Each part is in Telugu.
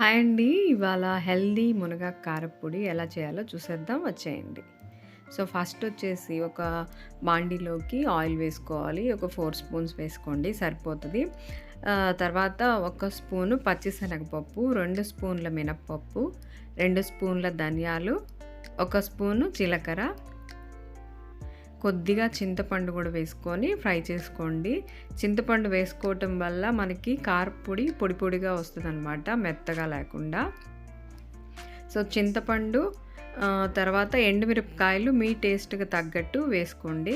హాయ్ అండి. ఇవాళ హెల్దీ మునగ కారపొడి ఎలా చేయాలో చూసేద్దాం వచ్చేయండి. సో, ఫస్ట్ వచ్చేసి ఒక బాండీలోకి ఆయిల్ వేసుకోవాలి. ఒక ఫోర్ స్పూన్స్ వేసుకోండి సరిపోతుంది తర్వాత ఒక స్పూను పచ్చిశనగపప్పు, రెండు స్పూన్ల మినప్పప్పు రెండు స్పూన్ల ధనియాలు, ఒక స్పూను జీలకర్ర కొద్దిగా చింతపండు కూడా వేసుకొని ఫ్రై చేసుకోండి. చింతపండు వేసుకోవటం వల్ల మనకి కారపొడి పొడి పొడిగా వస్తదనమాట మెత్తగా లేకుండా. సో, చింతపండు తర్వాత ఎండుమిరపకాయలు మీ టేస్ట్‌కి తగ్గట్టు వేసుకోండి.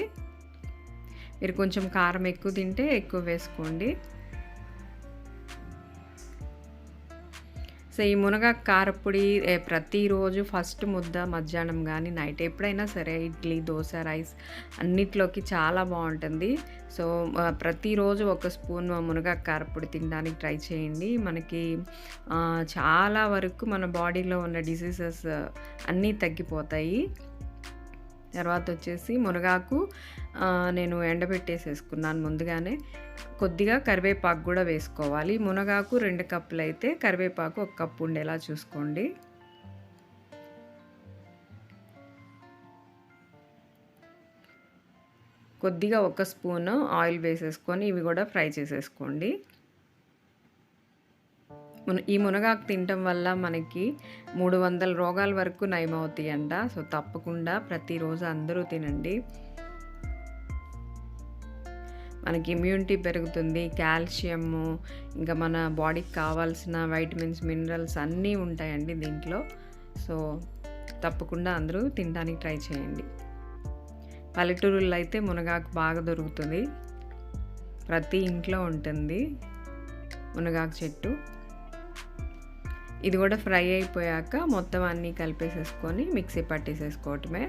మీరు కొంచెం కారం ఎక్కువ తింటే ఎక్కువ వేసుకోండి. సో, ఈ మునగాకు కారపొడి ప్రతిరోజు ఫస్ట్ ముద్ద మధ్యాహ్నం కానీ నైట్ ఎప్పుడైనా సరే ఇడ్లీ, దోశ రైస్ అన్నిట్లోకి చాలా బాగుంటుంది సో, ప్రతిరోజు ఒక స్పూన్ మునగాకు కారపొడి తినడానికి ట్రై చేయండి. మనకి చాలా వరకు మన బాడీలో ఉన్న డిసీజెస్ అన్నీ తగ్గిపోతాయి. తర్వాత వచ్చేసి మునగాకు నేను ఎండబెట్టేసేసుకున్నాను ముందుగానే. కొద్దిగా కరివేపాకు కూడా వేసుకోవాలి. మునగాకు రెండు కప్పులు అయితే కరివేపాకు ఒక కప్పు ఉండేలా చూసుకోండి. కొద్దిగా ఒక స్పూను ఆయిల్ వేసేసుకొని ఇవి కూడా ఫ్రై చేసేసుకోండి. ఈ మునగాకు తినటం వల్ల మనకి 300 రోగాల వరకు నయమవుతాయంట. సో, తప్పకుండా ప్రతిరోజు అందరూ తినండి. మనకి ఇమ్యూనిటీ పెరుగుతుంది. కాల్షియము, ఇంకా మన బాడీకి కావాల్సిన వైటమిన్స్, మినరల్స్ అన్నీ ఉంటాయండి దీంట్లో. సో, తప్పకుండా అందరూ తినడానికి ట్రై చేయండి. పల్లెటూరుల్లో అయితే మునగాకు బాగా దొరుకుతుంది ప్రతి ఇంట్లో ఉంటుంది మునగాకు చెట్టు. ఇది కూడా ఫ్రై అయిపోయాక మొత్తం అన్నీ కలిపేసేసుకొని మిక్సీ పట్టేసేసుకోవటమే.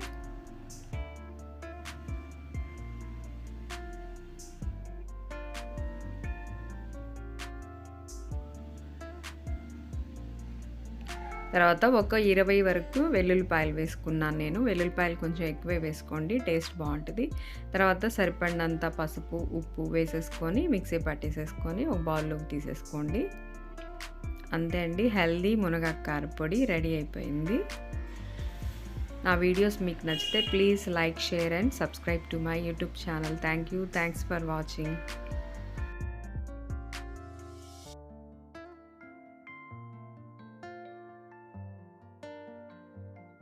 తర్వాత ఒక 20 వరకు వెల్లుల్లిపాయలు వేసుకున్నాను నేను. వెల్లుల్లిపాయలు కొంచెం ఎక్కువే వేసుకోండి. టేస్ట్ బాగుంటుంది తర్వాత సరిపడినంత పసుపు, ఉప్పు వేసేసుకొని మిక్సీ పట్టేసేసుకొని ఒక బౌల్‌లోకి తీసేసుకోండి. అంతే అండి. హెల్దీ మునగాకార పొడి రెడీ అయిపోయింది. నా వీడియోస్ మీకు నచ్చితే please like, share and subscribe to my YouTube channel. Thank you. Thanks for watching.